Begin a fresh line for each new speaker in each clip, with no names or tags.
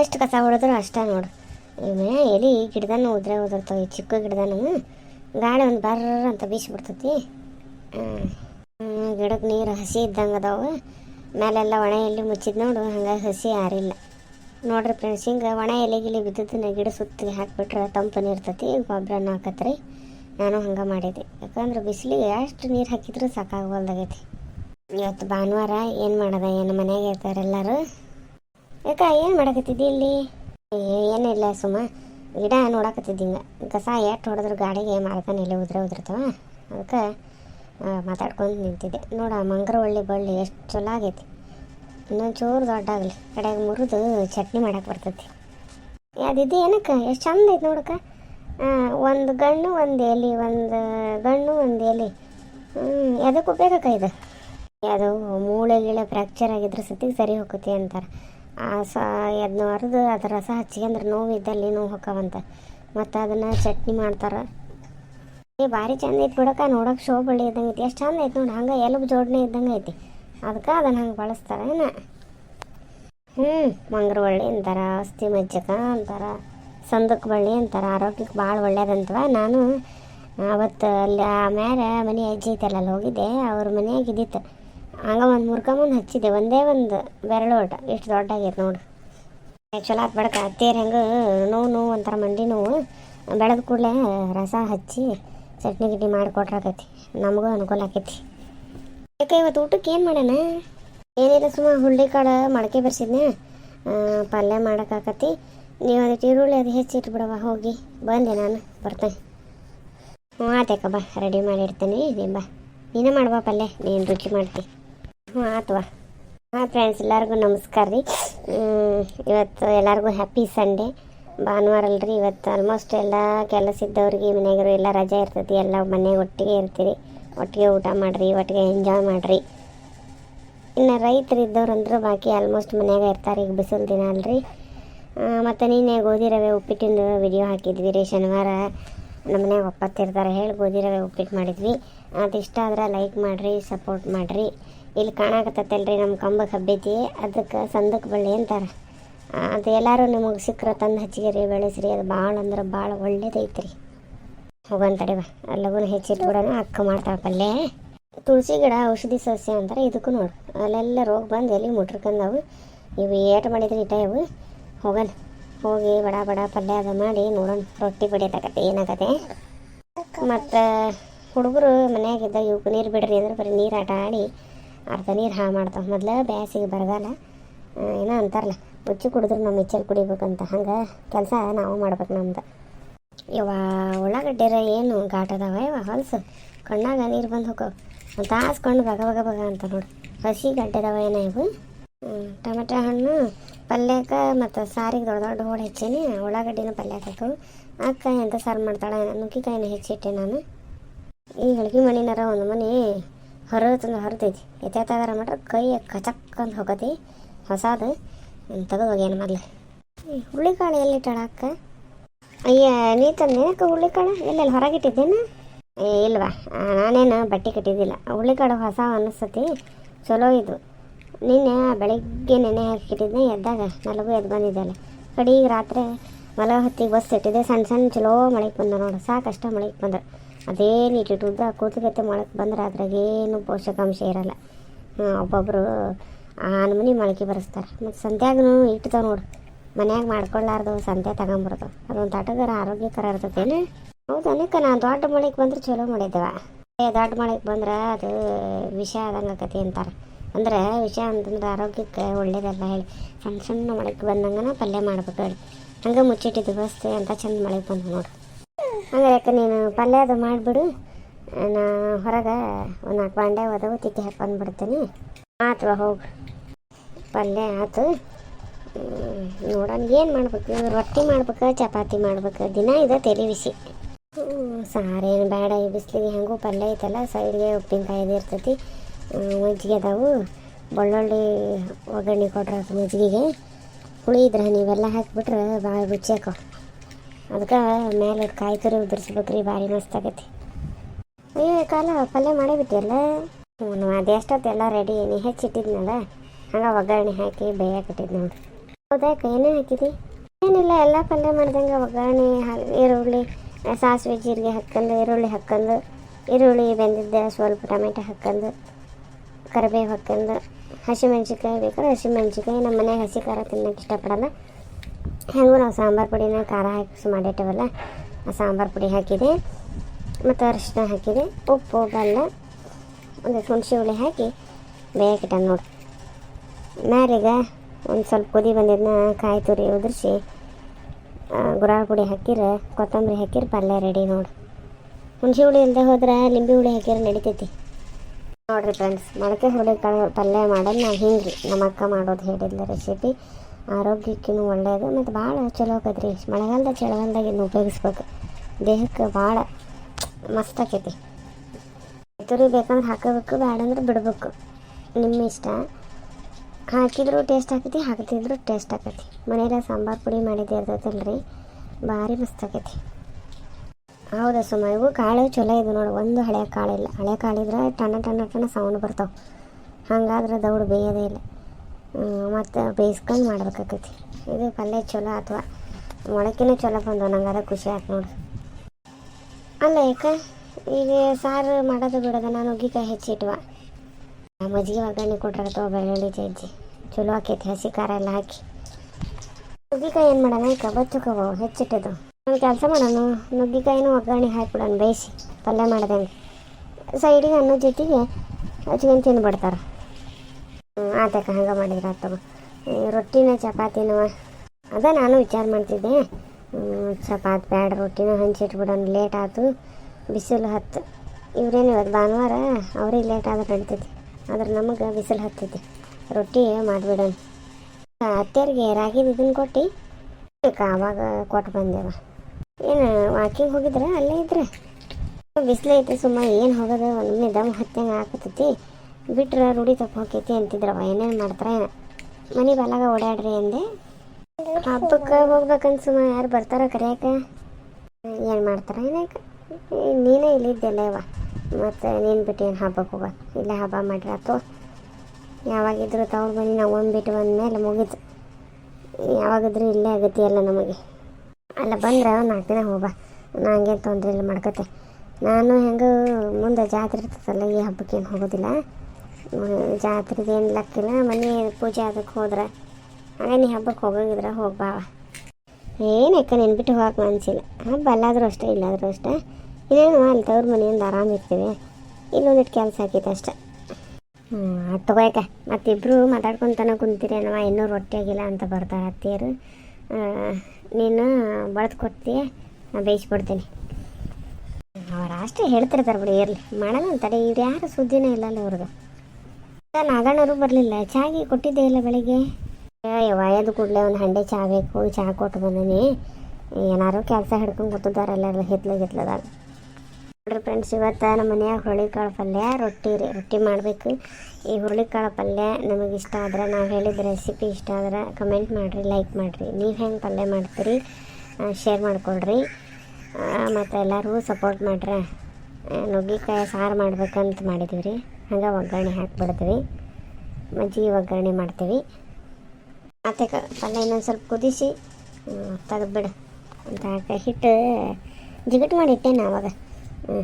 ಎಷ್ಟು ಕಸ ಹೊಡೆದ್ರು ಅಷ್ಟೇ ನೋಡು. ಇವೇ ಈ ಗಿಡದನ್ನು ಉದ್ರೆ ಉದುರ್ತಾವೆ, ಈ ಚಿಕ್ಕ ಗಿಡದನು ಗಾಳಿ ಒಂದು ಬರ್ರ ಅಂತ ಬೀಸಿಬಿಡ್ತೈತಿ. ಗಿಡಕ್ಕೆ ನೀರು ಹಸಿ ಇದ್ದಂಗೆ ಅದಾವೆ. ಮೇಲೆಲ್ಲ ಒಣ ಎಲೆ ಮುಚ್ಚಿದ್ ನೋಡು, ಹಂಗಾಗಿ ಹಸಿ ಯಾರಿಲ್ಲ. ನೋಡ್ರಿ ಫ್ರೆಂಡ್ಸ್ ಹಿಂಗೆ ಒಣ ಎಲೆಗಿಲಿ ಬಿದ್ದದನ್ನ ಗಿಡ ಸುತ್ತಿ ಹಾಕಿಬಿಟ್ರೆ ತಂಪು ಇರ್ತೈತಿ ಗೊಬ್ಬರನ ಹಾಕತ್ರಿ. ನಾನು ಹಂಗೆ ಮಾಡಿದೆ. ಯಾಕಂದ್ರೆ ಬಿಸಿಲಿಗೆ ಎಷ್ಟು ನೀರು ಹಾಕಿದ್ರೂ ಸಾಕಾಗವಲ್ದಾಗೈತಿ. ಇವತ್ತು ಭಾನುವಾರ ಏನು ಮಾಡೋದ, ಏನು ಮನೆಗೆ ಇರ್ತಾರೆ ಎಲ್ಲರೂ? ಯಾಕ, ಏನು ಮಾಡಕತ್ತಿದ್ದಿ ಇಲ್ಲಿ? ಏನಿಲ್ಲ ಸುಮ್ಮ. ಗಿಡ ನೋಡಕತ್ತಿದ್ದಿ ಹಿಂಗೆ ಕಸ ಎಷ್ಟು ಹೊಡೆದ್ರು ಗಾಡಿಗೆ ಮಾಡ್ಕೊಂಡು ಇಲ್ಲಿ, ಉದ್ರೆ ಉದ್ರತವ. ಅದಕ್ಕೆ ಮಾತಾಡ್ಕೊಂಡು ನಿಂತಿದ್ದೆ. ನೋಡ ಮಂಗ್ರ ಒಳ್ಳೆ ಬಳ್ಳಿ ಎಷ್ಟು ಚಲೋ ಆಗೈತಿ. ಇನ್ನೊಂದು ಚೂರು ದೊಡ್ಡ ಆಗಲಿ ಕಡೆಗೆ ಮುರಿದು ಚಟ್ನಿ ಮಾಡಕ್ಕೆ ಬರ್ತೈತಿ. ಅದಿದ್ದು ಏನಕ್ಕೆ? ಎಷ್ಟು ಚಂದ ಐತಿ ನೋಡಕ್ಕ. ಒಂದು ಗಣ್ಣು ಒಂದು ಎಲೆ, ಒಂದು ಗಣ್ಣು ಒಂದು ಎಲೆ. ಹ್ಞೂ ಎದಕ್ಕೆ ಉಪಯೋಗಕ್ಕ ಇದು? ಅದು ಮೂಳೆ, ಗೀಳೆ ಫ್ರ್ಯಾಕ್ಚರ್ ಆಗಿದ್ರೆ ಸತಿಗೆ ಸರಿ ಹೋಗುತ್ತೆ ಅಂತಾರೆ. ಸ ಅದನ್ನ ಅರ್ದು ಅದರ ರಸ ಹಚ್ಕೊಂಡ್ರೆ ನೋವು ಇದ್ದಲ್ಲಿ ನೋವು ಹೊಕ್ಕವಂತ. ಮತ್ತು ಅದನ್ನು ಚಟ್ನಿ ಮಾಡ್ತಾರೆ. ಏ, ಭಾರಿ ಚಂದ ಐತಿ ಬಿಡಕ್ಕೆ, ನೋಡೋಕೆ ಶೋ ಬಳ್ಳಿ ಇದ್ದಂಗೆ ಐತಿ. ಎಷ್ಟು ಚಂದ ಐತಿ ನೋಡಿ, ಹಂಗೆ ಎಲುಬು ಜೋಡಣೆ ಇದ್ದಂಗೆ ಐತಿ. ಅದಕ್ಕೆ ಅದನ್ನು ಹಂಗೆ ಬಳಸ್ತಾರೆ, ಏನ? ಹ್ಞೂ ಮಂಗ್ರ ಬಳ್ಳಿ ಅಂತಾರೆ ಅಸ್ಥಿ ಮಜ್ಜಕ ಅಂತಾರೆ ಸಂದಕ್ಕೆ ಬಳ್ಳಿ ಅಂತಾರೆ ಆರೋಗ್ಯಕ್ಕೆ ಭಾಳ ಒಳ್ಳೇದಂತವ. ನಾನು ಅವತ್ತು ಅಲ್ಲಿ ಆಮ್ಯಾಲ ಮನೆ ಅಜ್ಜಿ ಐತಲ್ಲ, ಅಲ್ಲಿ ಹೋಗಿದ್ದೆ. ಅವ್ರ ಮನೆಯಾಗ ಇದ್ದಿತ್ತು ಹಂಗೆ ಒಂದು ಮುರ್ಕೊಂಬಂದು ಹಚ್ಚಿದೆ. ಒಂದೇ ಒಂದು ಬೆರಳು ಒಟ್ಟು. ಎಷ್ಟು ದೊಡ್ಡಾಗೈತೆ ನೋಡು. ಚಲೋ ಆತ್ ಬಡಕ ಅತ್ತೇರ್ ಹೆಂಗೆ ನೋವು ನೋವು ಒಂಥರ ಮಂಡಿ ನೋವು. ಬೆಳೆದ ಕೂಡಲೇ ರಸ ಹಚ್ಚಿ ಚಟ್ನಿ ಗಿಟ್ನಿ ಮಾಡಿಕೊಟ್ರಾಕೈತಿ ನಮಗೂ ಅನುಕೂಲ ಆಕೈತಿ. ಯಾಕೆ ಇವತ್ತು ಊಟಕ್ಕೆ ಏನು ಮಾಡೋಣ ಏನಿಲ್ಲ ಸುಮ್ಮ ಹುಳ್ಳಿ ಕಾಳು ಮಡಕೆ ಬರ್ಸಿದ್ನೆ. ಪಲ್ಯ ಮಾಡೋಕ್ಕಾಕತಿ ನೀವು ಅದಕ್ಕೆ ಈರುಳ್ಳಿ ಅದು ಹೆಚ್ಚಿ ಬಿಡವ ಹೋಗಿ. ಬಂದೆ ನಾನು, ಬರ್ತೇನೆ. ಹ್ಞೂ ಬಾ. ರೆಡಿ ಮಾಡಿರ್ತೇನೆ ನೀನು ಬಾ. ನೀನೇ ಮಾಡುವ ಪಲ್ಯ. ನೀನು ರುಚಿ ಮಾಡ್ತಿ. ಹ್ಞೂ ಆತವಾ ಹಾಂ ಫ್ರೆಂಡ್ಸ್ ಎಲ್ಲರಿಗೂ ನಮಸ್ಕಾರ ರೀ. ಇವತ್ತು ಎಲ್ಲರಿಗೂ ಹ್ಯಾಪಿ ಸಂಡೇ ಭಾನುವಾರ ಅಲ್ರಿ, ಇವತ್ತು ಆಲ್ಮೋಸ್ಟ್ ಎಲ್ಲ ಕೆಲಸ ಇದ್ದವ್ರಿಗೆ ಮನೆಯಾಗಿರೋ ಎಲ್ಲ ರಜೆ ಇರ್ತೈತಿ, ಎಲ್ಲ ಮನೆಗೆ ಒಟ್ಟಿಗೆ ಇರ್ತೀರಿ. ಒಟ್ಟಿಗೆ ಊಟ ಮಾಡಿರಿ, ಒಟ್ಟಿಗೆ ಎಂಜಾಯ್ ಮಾಡಿರಿ. ಇನ್ನು ರೈತರು ಇದ್ದವ್ರಂದ್ರೆ ಬಾಕಿ ಆಲ್ಮೋಸ್ಟ್ ಮನೆಯಾಗ ಇರ್ತಾರೆ, ಈಗ ಬಿಸಿಲು ದಿನ ಅಲ್ರಿ. ಮತ್ತು ನೀನೆ ಗೋಧಿ ರವೆ ಉಪ್ಪಿಟ್ಟಿಂದು ವಿಡಿಯೋ ಹಾಕಿದ್ವಿ ರೀ, ಶನಿವಾರ. ನಮ್ಮ ಮನ್ಯಾಗ ಒಪ್ಪತ್ತಿರ್ತಾರೆ, ಹೇಳಿ ಗೋಧಿ ರವೆ ಉಪ್ಪಿಟ್ಟು ಮಾಡಿದ್ವಿ. ಅದು ಇಷ್ಟ ಆದ್ರೆ ಲೈಕ್ ಮಾಡಿರಿ ಸಪೋರ್ಟ್ ಮಾಡಿರಿ. ಇಲ್ಲಿ ಕಾಣಾಕತ್ತಲ್ರಿ ನಮ್ಮ ಕಂಬಕ್ಕೆ ಹಬ್ಬೈತಿ ಅದಕ್ಕೆ ಸಂದಕ್ಕೆ ಬಳ್ಳಿ ಅಂತಾರೆ. ಅದು ಎಲ್ಲರೂ ನಿಮಗೆ ಸಿಕ್ಕರೆ ತಂದು ಹಚ್ಚಿಗೆರಿ ಬೆಳೆಸ್ರಿ. ಅದು ಭಾಳ ಅಂದ್ರೆ ಭಾಳ ಒಳ್ಳೇದೈತ್ರಿ ಹೋಗೋಣ ತಡಿವ ಲಗುನ ಹೆಚ್ಚಿಟ್ಬಿಡೋಣ ಅಕ್ಕ ಮಾಡ್ತಾಳೆ ಪಲ್ಯ. ತುಳಸಿ ಗಿಡ, ಔಷಧಿ ಸಸ್ಯ ಅಂತಾರೆ, ಇದಕ್ಕೂ ನೋಡು. ಅಲ್ಲೆಲ್ಲ ರೋಗ ಬಂದು ಎಲ್ಲಿ ಮುಟ್ರಕಂದವು. ಇವು ಏಟು ಮಾಡಿದ್ರೆ ಇಟ್ಟ ಇವು. ಹೋಗೋಣ ಹೋಗಿ ಬಡ ಬಡ ಪಲ್ಯ ಅದು ಮಾಡಿ ನೋಡೋಣ. ರೊಟ್ಟಿ ಬಡಿಯತಕತ್ತೆ ಏನಾಗತ್ತೆ ಮತ್ತು ಹುಡುಗರು ಮನೆಯಾಗಿದ್ದಾಗ ಇವಕ್ಕೆ ನೀರು ಬಿಡ್ರಿ ಅಂದ್ರೆ ಬರೀ ನೀರು ಆಟ ಆಡಿ ಅರ್ಧ ನೀರು ಹಾಳು ಮಾಡ್ತಾವೆ. ಮೊದಲು ಬೇಸಿಗೆ ಬರಗಾಲ. ಏನೋ ಅಂತಾರಲ್ಲ, ಮುಚ್ಚಿ ಕುಡಿದ್ರು ನಮ್ಮ ಮಿಚ್ಚಲ್ಲಿ ಕುಡಿಬೇಕಂತ. ಹಂಗೆ ಕೆಲಸ ನಾವು ಮಾಡ್ಬೇಕು ನಮ್ದು. ಇವ ಉಳ್ಳಾಗಡ್ಡೆರ ಏನು ಘಾಟ್ ಅದಾವ? ಇವ ಹೊಲ್ಸು. ಕಣ್ಣಾಗ ನೀರು ಬಂದು ಹೋಗೋ ಒಂದು ಆಸ್ಕೊಂಡು ಬಗ ಬಗ ಬಗ ಅಂತ ನೋಡಿ. ಹಸಿ ಗಡ್ಡೆ ಅದಾವ ಏನೋ ಇವು? ಟೊಮೆಟೊ ಹಣ್ಣು ಪಲ್ಯಕ್ಕೆ ಮತ್ತು ಸಾರಿಗೆ ದೊಡ್ಡ ದೊಡ್ಡ ಹೋಳು ಹೆಚ್ಚೇನಿ. ಉಳ್ಳಾಗಡ್ಡಿನ ಪಲ್ಯ ಹಾಕವು ಅಕ್ಕ ಎಂತ ಸಾರು ಮಾಡ್ತಾಳೆ? ನುಗ್ಗಿಕಾಯಿನ ಹೆಚ್ಚಿಟ್ಟೆ ನಾನು. ಈ ಹಳ್ಗಿ ಮಣಿನಾರ ಒಂದು ಮನೆ ಹೊರತಂದು ಹೊರತೈತಿ ಎತ್ತಾಗಾರ ಮಾಡ್ರೆ ಕೈ ಕಚಕ್ ಅಂತ ಹೋಗತಿ. ಹೊಸದು ತೆಗೆದು ಹೋಗ್ಯಾನ ಮೊದಲು ಈ ಹುಳ್ಳಿಕಾಳು ಎಲ್ಲಿಟ್ಟಾಳ ಅಕ್ಕ? ಅಯ್ಯ ನೀ ತಂದೇನಕ್ಕ ಹುಳ್ಳಿಕಾಳು ಎಲ್ಲೆಲ್ಲಿ ಹೊರಗಿಟ್ಟಿದ್ದೇನ ಇಲ್ವಾ? ನಾನೇನು ಬಟ್ಟೆ ಕಟ್ಟಿದ್ದಿಲ್ಲ. ಹುಳ್ಳಿಕಾಳು ಹೊಸ ಅನ್ನಿಸ್ತತಿ ಚಲೋ ಇದು. ನಿನ್ನೆ ಬೆಳಿಗ್ಗೆ ನೆನೆ ಹಾಕಿಟ್ಟಿದ್ದೆ, ಎದ್ದಾಗ ನಲಗು ಎದ್ದು ಬಂದಿದ್ದಲ್ಲ ಕಡೆಗೆ ರಾತ್ರಿ ಮಲ ಹೊತ್ತಿಗೆ ಬಸ್ ಇಟ್ಟಿದ್ದೆ. ಸಣ್ಣ ಸಣ್ಣ ಚಲೋ ಮಳೆಗೆ ಬಂದ ನೋಡು. ಸಾಕಷ್ಟು ಮಳೆಗೆ ಬಂದ್ರೆ ಅದೇನು ಇಟ್ಟಿಟ್ಟು ಉದ್ದ ಕೂತುಗತ್ತೆ ಮೊಳಕೆ ಬಂದ್ರೆ ಅದ್ರಾಗೇನು ಪೋಷಕಾಂಶ ಇರಲ್ಲ. ಒಬ್ಬೊಬ್ಬರು ಆ ನಮೂನಿ ಮೊಳಕೆ ಬರೆಸ್ತಾರೆ. ಮತ್ತು ಸಂತ್ಯಾಗೂ ಇಡ್ತಾವೆ ನೋಡು. ಮನ್ಯಾಗ ಮಾಡ್ಕೊಳ್ಳಾರ್ದು ಸಂತೆ ತಗೊಂಬರ್ದು. ಅದೊಂದು ತಟಗಾರ ಆರೋಗ್ಯಕರ ಇರ್ತೈತೇನು ಹೌದು ಅನೇಕ ನಾನು ದೊಡ್ಡ ಮಳೆಗೆ ಬಂದ್ರೆ ಚಲೋ ಮಾಡಿದ್ದೇವೆ ಏ ದೊಡ್ಡ ಮಳೆಗೆ ಬಂದ್ರೆ ಅದು ವಿಷ ಆದಂಗೆ ಆಕತಿ ಅಂತಾರೆ. ಅಂದ್ರೆ ವಿಷ ಅಂತಂದ್ರೆ ಆರೋಗ್ಯಕ್ಕೆ ಒಳ್ಳೇದಲ್ಲ ಹೇಳಿ. ಸಣ್ಣ ಸಣ್ಣ ಮಳೆಗೆ ಬಂದಂಗನ ಪಲ್ಯ ಮಾಡ್ಬೇಕು ಹೇಳಿ. ಹಂಗೆ ಮುಚ್ಚಿಟ್ಟಿದ್ದು ಬಸ್ತೆ ಅಂತ ಚಂದ ಮಳೆಗೆ ಬಂದು ನೋಡು ಹಂಗೆ ನೀನು ಪಲ್ಯ ಅದು ಮಾಡಿಬಿಡು. ನಾ ಹೊರಗೆ ಒಂದು ನಾಲ್ಕು ಬಾಂಡೆ ಒದವು ತಿಕ್ಕಿ ಹಾಕೊಂಡು ಬಿಡ್ತೀನಿ ಆತು ಹೋಗು. ಪಲ್ಯ ಆತು. ನೋಡೋಣ, ಏನು ಮಾಡ್ಬೇಕು? ರೊಟ್ಟಿ ಮಾಡ್ಬೇಕು, ಚಪಾತಿ ಮಾಡ್ಬೇಕು, ದಿನ ಇದೆ ತೆಲಿ ಬಿಸಿ. ಸಾರೇನು ಬೇಡ, ಈ ಬಿಸಿಲಿಗೆ ಹೆಂಗೂ ಪಲ್ಯ ಐತಲ್ಲ ಸೈಡ್ಗೆ ಉಪ್ಪಿನಕಾಯಿ ಇರ್ತೈತಿ. ಮಜ್ಜಿಗೆ ಅದಾವು. ಬೆಳ್ಳುಳ್ಳಿ ಒಗ್ಗರಣೆ ಕೊಟ್ರೆ ಮಜ್ಜಿಗೆಗೆ. ಹುಳಿ ಇದ್ರೆ ನೀವೆಲ್ಲ ಹಾಕಿಬಿಟ್ರೆ ಭಾಳ ರುಚಿ ಆಕವ ಅದಕ್ಕೆ ಮೇಲೆ ಕಾಯಿ ತುರಿ ಉದುರಿಸ್ಬೇಕ್ರಿ, ಭಾರಿ ಮಸ್ತ್ ಆಗೈತಿ. ಅಯ್ಯೋ ಕಾಲ, ಪಲ್ಯ ಮಾಡಿಬಿಟ್ಟಿಯಲ್ಲ ಹ್ಞೂ ಅದು ಎಷ್ಟೊತ್ತೆಲ್ಲ ರೆಡಿ ನೀ ಹೆಚ್ಚಿಟ್ಟಿದ್ನಲ್ಲ ಹಂಗೆ ಒಗ್ಗರಣೆ ಹಾಕಿ ಬೇಯ ಕಟ್ಟಿದ್ ನೋಡಿ. ಹೌದಾ, ಏನೇ ಹಾಕಿದಿ? ಏನಿಲ್ಲ, ಎಲ್ಲ ಪಲ್ಯ ಮಾಡ್ದಂಗೆ ಒಗ್ಗರಣೆ ಈರುಳ್ಳಿ, ಸಾಸಿವೆ ಜೀರಿಗೆ ಹಾಕ್ಕೊಂಡು, ಈರುಳ್ಳಿ ಹಾಕ್ಕೊಂಡು, ಈರುಳ್ಳಿ ಬೆಂದಿದ್ದೆ ಸ್ವಲ್ಪ ಟೊಮೆಟೊ ಹಾಕ್ಕೊಂಡು, ಕರಿಬೇವು ಹಾಕ್ಕೊಂಡು ಹಸಿಮೆಣ್ಸಿಕಾಯಿ ಬೇಕಾದ್ರೆ ಹಸಿಮೆಣ್ಸಿಕಾಯಿ ನಮ್ಮ ಮನೆಯಾಗ ಹಸಿ ಖಾರ ತಿನ್ನೋಕೆ ಇಷ್ಟಪಡಲ್ಲ. ಹೆಂಗೂ ನಾವು ಸಾಂಬಾರು ಪುಡಿನ ಖಾರ ಹಾಕಿ ಮಾಡಿಟ್ಟವಲ್ಲ, ಆ ಸಾಂಬಾರು ಪುಡಿ ಹಾಕಿದೆ. ಮತ್ತು ಅರಿಶಿನ ಹಾಕಿದೆ. ಉಪ್ಪು, ಬೆಲ್ಲ, ಒಂದು ಹುಣಸೆ ಹುಳಿ ಹಾಕಿ ಬೇಯಕ್ಕಿಟ್ಟ ನೋಡಿ. ಮ್ಯಾಲಿಗೆ ಒಂದು ಸ್ವಲ್ಪ ಕುದಿ ಬಂದಿದ್ದನ್ನ ಕಾಯಿ ತುರಿ ಉದುರಿಸಿ ಗುರಾಳ ಪುಡಿ ಹಾಕಿರ, ಕೊತ್ತಂಬರಿ ಹಾಕಿರ ಪಲ್ಯ ರೆಡಿ ನೋಡಿ. ಹುಣಸೆ ಹುಳಿ ಇಲ್ಲದೆ ಹೋದ್ರೆ ಲಿಂಬೆ ಹುಳಿ ಹಾಕಿದ್ರೆ ನಡಿತೈತಿ. ನೋಡ್ರಿ ಫ್ರೆಂಡ್ಸ್ ಮೊಳಕೆ ಹುಳಿ ಕಾಳು ಪಲ್ಯ ಮಾಡೋದು ನಾವು ಹಿಂಗೆ ನಮ್ಮ ಅಕ್ಕ ಮಾಡೋದು ಹೇಳಿದ್ಲ ರೆಸಿಪಿ ಆರೋಗ್ಯಕ್ಕೂ ಒಳ್ಳೆಯದು ಮತ್ತು ಭಾಳ ಚಲೋ ಆಕೈತ್ರಿ. ಮಳೆಗಾಲದಾಗ, ಚಳಿಗಾಲದಾಗ ಇನ್ನು ಉಪಯೋಗಿಸ್ಬೇಕು. ದೇಹಕ್ಕೆ ಭಾಳ ಮಸ್ತ್ ಆಕೈತಿ. ತುರಿ ಬೇಕಂದ್ರೆ ಹಾಕೋಬೇಕು ಬೇಡಂದ್ರೆ ಬಿಡ್ಬೇಕು. ನಿಮ್ಮ ಇಷ್ಟ. ಹಾಕಿದ್ರು ಟೇಸ್ಟ್ ಆಕೈತಿ ಹಾಕ್ತಿದ್ರು ಟೇಸ್ಟ್ ಆಕೈತಿ. ಮನೇಲಿ ಸಾಂಬಾರು ಪುಡಿ ಮಾಡಿದ್ದೆ ಇರ್ತೈತಲ್ರಿ. ಭಾರಿ ಮಸ್ತ್ ಆಕೈತಿ. ಹೌದಾ ಸುಮ್ಮ ಇವು ಕಾಳು ಚಲೋ ಇದು ನೋಡಿ, ಒಂದು ಹಳೆ ಇಲ್ಲ. ಹಳೆ ಕಾಳಿದ್ರೆ ಟನ ಟನ ಟನ ಸೌಂಡ್ ಬರ್ತಾವೆ. ಹಂಗಾದ್ರೆ ದೌಡ್ ಬೇಯೋದೇ ಇಲ್ಲ. ಮತ್ತು ಬೇಯಿಸ್ಕೊಂಡು ಮಾಡ್ಬೇಕಾಕೈತಿ. ಇದು ಪಲ್ಯ ಚಲೋ ಅಥವಾ ಮೊಳಕಿನ ಚಲೋ ಬಂದವು, ನಂಗೆ ಅದ ಖುಷಿ ಆಯ್ತು ನೋಡಿ. ಅಲ್ಲ ಏಕ, ಈಗ ಸಾರು ಮಾಡೋದು ಬಿಡೋದು, ನಾನು ನುಗ್ಗಿಕಾಯಿ ಹೆಚ್ಚಿಟ್ವ? ಮಜ್ಜಿಗೆ ಒಗ್ಗರಣೆ ಕೊಟ್ಟಿರ್ತಾವ ಬೆಳ್ಳುಳ್ಳಿ ಜಜ್ಜಿ. ಚಲೋ ಆಕೈತಿ, ಹಸಿ ಖಾರ ಎಲ್ಲ ಹಾಕಿ. ನುಗ್ಗಿಕಾಯಿ ಏನು ಮಾಡೋಣ ಈಗ ಬಚ್ಚುಕವು ಹೆಚ್ಚಿಟ್ಟದು ಒಂದು ಕೆಲಸ ಮಾಡೋಣ. ನುಗ್ಗಿಕಾಯಿನೂ ಒಗ್ಗರಣೆ ಹಾಕಿಬಿಡೋಣ, ಬೇಯಿಸಿ. ಪಲ್ಯ ಮಾಡ್ದಂಗೆ ಸೈಡಿಗೆ ಅನ್ನ ಜೊತೆಗೆ ಹಚ್ಕೊಂಡು ತಿನ್ಬಿಡ್ತಾರೆ ಹ್ಞೂ ಆತಕ್ಕ ಹಂಗೆ ಮಾಡಿದ್ರೆ ಆತವ ರೊಟ್ಟಿನ ಚಪಾತಿನವ ಅದ ನಾನು ವಿಚಾರ ಮಾಡ್ತಿದ್ದೆ. ಚಪಾತಿ ಬ್ಯಾಡ, ರೊಟ್ಟಿನ ಹಂಚಿಟ್ಬಿಡೋಣ ಲೇಟ್ ಆಯ್ತು ಬಿಸಿಲು ಹತ್ತು. ಇವ್ರೇನು ಇವತ್ತು ಭಾನುವಾರ, ಅವ್ರಿಗೆ ಲೇಟ್ ಆದ್ರೆ ನಡೀತೈತಿ. ಆದ್ರೆ ನಮಗೆ ಬಿಸಿಲು ಹತ್ತೈತಿ. ರೊಟ್ಟಿ ಮಾಡಿಬಿಡೋಣ. ಅತ್ತೆಯರಿಗೆ ರಾಗಿ ಇದನ್ನು ಕೊಟ್ಟು ಅವಾಗ ಕೊಟ್ಟು ಬಂದೇವ. ಏನು ವಾಕಿಂಗ್ ಹೋಗಿದ್ರ? ಅಲ್ಲೇ ಇದ್ರೆ? ಬಿಸಿಲು ಐತಿ ಸುಮ್ಮ, ಏನು ಹೋಗೋದು? ಒಮ್ಮೆ ದಮ್ ಹತ್ತಂಗೆ ಹಾಕತೈತಿ ಬಿಟ್ರೆ ರೂಢಿ ತಪ್ಪು ಹೋಕೈತಿ ಅಂತಿದ್ರವ, ಏನೇನು ಮಾಡ್ತಾರ? ಮನೆ ಬಲಾಗ ಓಡಾಡ್ರಿ ಅಂದೆ. ಹಬ್ಬಕ್ಕೆ ಹೋಗ್ಬೇಕಂತ ಸುಮ್ಮ, ಯಾರು ಬರ್ತಾರ ಕರೆಯಕ? ಏನು ಮಾಡ್ತಾರ ಏನಾಕ ನೀನೇ ಇಲ್ಲಿದ್ದೆಲ್ಲ ಇವ. ಮತ್ತು ನೀನು ಬಿಟ್ಟು ಏನು ಹಬ್ಬಕ್ಕೆ ಹೋಗ? ಇಲ್ಲೇ ಹಬ್ಬ ಮಾಡಿರಾತು ಯಾವಾಗಿದ್ರು ತವ್ರು ಬನ್ನಿ ನಾವು ಒಂದು ಬಿಟ್ಟು ಬಂದಮೇಲೆ ಮುಗೀತು. ಯಾವಾಗಿದ್ರು ಇಲ್ಲೇ ಆಗತ್ತೆ ಅಲ್ಲ ನಮಗೆ. ಅಲ್ಲ ಬಂದ್ರೆ ನಾಲ್ಕು ದಿನ ಹೋಗ ನಾ ಹಂಗೇನು ತೊಂದರೆ ಇಲ್ಲ, ಮಾಡ್ಕೊತೆ. ನಾನು ಹೆಂಗೆ ಮುಂದೆ ಜಾತ್ರೆ ಇರ್ತದಲ್ಲ, ಈ ಹಬ್ಬಕ್ಕೆ ಏನು ಹೋಗೋದಿಲ್ಲ. ಜಾತ್ರೆದು ಏನು ಲಕ್ಕಿಲ್ಲ ಮನೆ ಪೂಜೆ ಅದಕ್ಕೆ ಹೋದ್ರೆ. ಹಾಗೆ ನೀ ಹಬ್ಬಕ್ಕೆ ಹೋಗಂಗಿದ್ರೆ ಹೋಗ್ಬಾವ ಏನಕ್ಕ ನೀನು ಬಿಟ್ಟು ಹೋಗಕ್ಕೆ ಮನಸ್ಸಿಲ್ಲ ಹಬ್ಬ ಅಲ್ಲಾದರೂ ಅಷ್ಟೇ, ಇಲ್ಲಾದರೂ ಅಷ್ಟೇ. ಇನ್ನೇನು ಅಲ್ಲಿ ತವ್ರ ಮನೆಯಿಂದ ಆರಾಮಿರ್ತೀವಿ ಇಲ್ಲೊಂದಿಟ್ಟು ಕೆಲಸ ಆಕೈತೆ ಅಷ್ಟೆ. ಹ್ಞೂ ಅದು ತಗೋಯಕ ಮತ್ತಿಬ್ಬರು ಮಾತಾಡ್ಕೊತಾನೆ ಕುಂತೀರಿ ನಾವು ಇನ್ನೂ ರೊಟ್ಟಿ ಆಗಿಲ್ಲ ಅಂತ ಬರ್ತಾರೆ ಅತ್ತಿಯರು. ನೀನು ಬಳ್ದು ಕೊಡ್ತೀಯ ಬೇಯಿಸ್ಬಿಡ್ತೀನಿ. ಅವ್ರು ಅಷ್ಟೇ ಹೇಳ್ತಿರ್ತಾರೆ ಬಿಡಿ, ಇರಲಿ. ಮಾಡೋಣ ಅಂತಾರೆ ಇವ್ರು ಯಾರು ಸುದ್ದಿನೇ ಇಲ್ಲಲ್ಲ ಇವ್ರದ್ದು ನಾಗಣ್ಣರು ಬರಲಿಲ್ಲ, ಚಾಗಿ ಕೊಟ್ಟಿದ್ದೆ ಇಲ್ಲ ಬೆಳಿಗ್ಗೆ. ವಯದ ಕೂಡಲೇ ಒಂದು ಹಂಡೆ ಚಾ ಬೇಕು, ಚಾ ಕೊಟ್ಟು ಬಂದೀನಿ. ಏನಾರು ಕೆಲಸ ಹಿಡ್ಕೊಂಡು ಕೂತಿದ್ದಾರಲ್ಲ ಹಿತ್ಲು ಹಿತ್ಲದಾಗ. ನೋಡ್ರಿ ಫ್ರೆಂಡ್ಸ್ ಇವತ್ತು ನಮ್ಮ ಮನ್ಯಾಗ ಹುರುಳಿಕಾಳು ಪಲ್ಯ ರೊಟ್ಟಿ ರೀ. ರೊಟ್ಟಿ ಮಾಡಬೇಕು. ಈ ಹುರುಳಿಕಾಳು ಪಲ್ಯ ನಮಗೆ ಇಷ್ಟ ಆದ್ರೆ ನಾವು ಹೇಳಿದ ರೆಸಿಪಿ ಇಷ್ಟ ಆದ್ರೆ ಕಮೆಂಟ್ ಮಾಡಿರಿ ಲೈಕ್ ಮಾಡಿರಿ. ನೀವು ಹೆಂಗೆ ಪಲ್ಯ ಮಾಡ್ತೀರಿ ಶೇರ್ ಮಾಡ್ಕೊಳ್ರಿ. ಮತ್ತು ಎಲ್ಲರಿಗೂ ಸಪೋರ್ಟ್ ಮಾಡ್ರೆ. ನುಗ್ಗಿಕಾಯಿ ಸಾರು ಮಾಡ್ಬೇಕಂತ ಮಾಡಿದ್ದೀವಿ ರೀ ಹಂಗೆ ಒಗ್ಗರಣೆ ಹಾಕ್ಬಿಡ್ತೀವಿ. ಮಜ್ಜಿಗೆ ಒಗ್ಗರಣೆ ಮಾಡ್ತೀವಿ. ಮತ್ತೆ ಪಲ್ಯ ಇನ್ನೊಂದು ಸ್ವಲ್ಪ ಕುದಿಸಿ ತೆಗೆದ್ಬಿಡು. ಅಂತ ಹಿಟ್ಟು, ಜಿಗಟ್ ಮಾಡಿಟ್ಟೆ ನಾವಾಗ. ಆವಾಗ ಹ್ಞೂ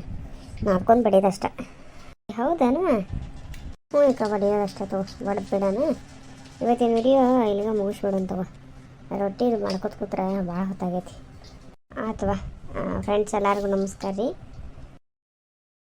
ಮಾಡ್ಕೊಂಡು ಬಡಿಯೋದಷ್ಟ ಹೌದಾನ? ಹ್ಞೂ ಅಕ್ಕ, ಬಡಿಯೋದಷ್ಟೇ ತಗೋ ಬಡ್ದು ಬಿಡೋಣ. ಇವತ್ತಿನ ವಿಡಿಯೋ ಇಲ್ಲಿಗೆ ಮುಗಿಸ್ಬಿಡೋಣ ತಗೋ. ರೊಟ್ಟಿ ಮಾಡ್ಕೊತ ಕೂತ್ರೆ ಭಾಳ ಹೊತ್ತಾಗೈತಿ. ಆತವ ಫ್ರೆಂಡ್ಸ್ ಎಲ್ಲರಿಗೂ ನಮಸ್ಕಾರ ರೀ.